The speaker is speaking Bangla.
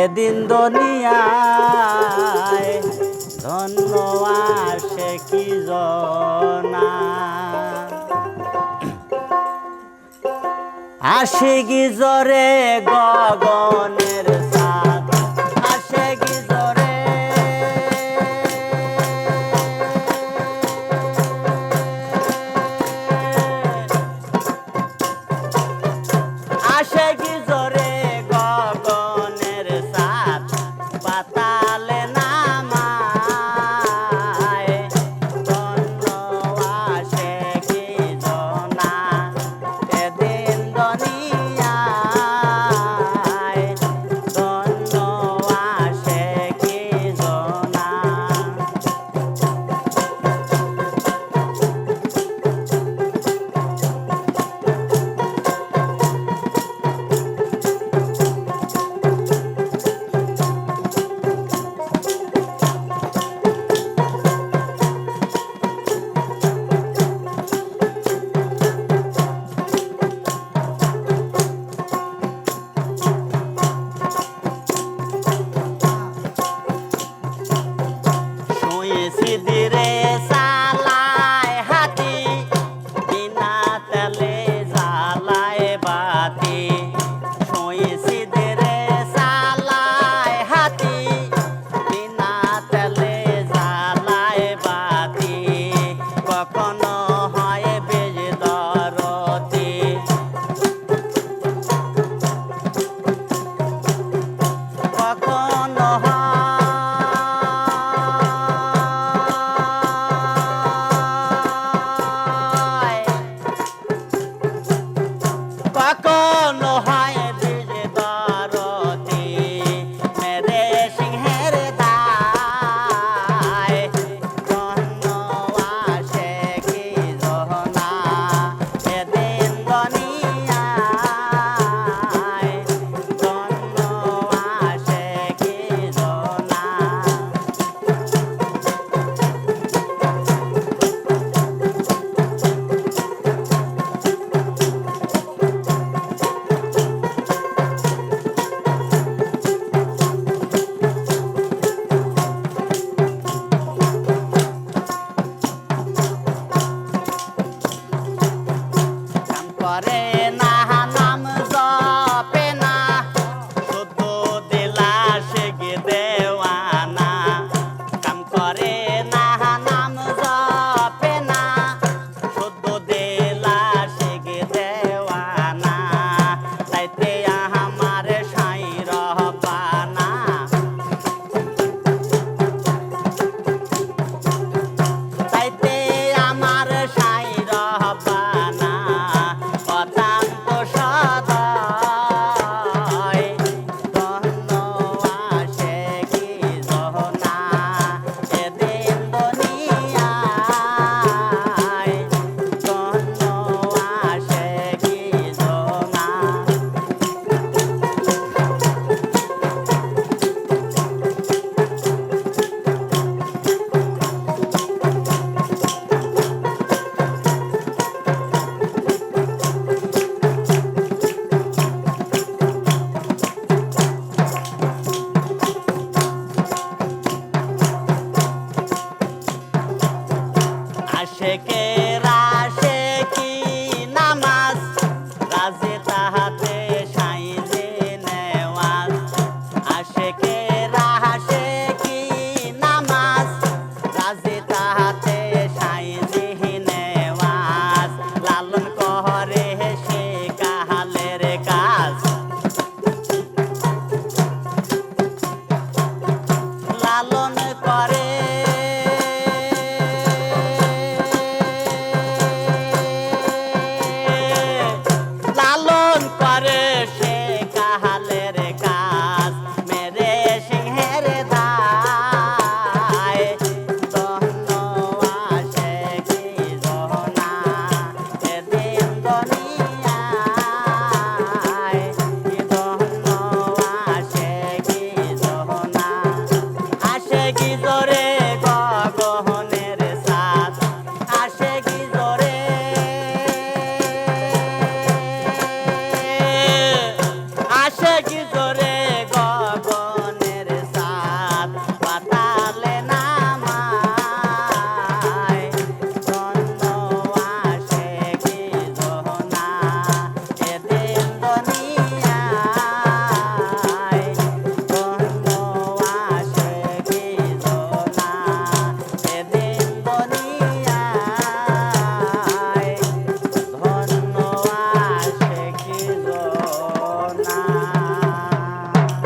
এদিন দুনিয়ায় ধন্য আসে কি জনা? আসে কি জরে গগনের আশায় কি জরে ಸಿದಿರ জরে গগনের সাথ আসে কি জরে আসে কি জরে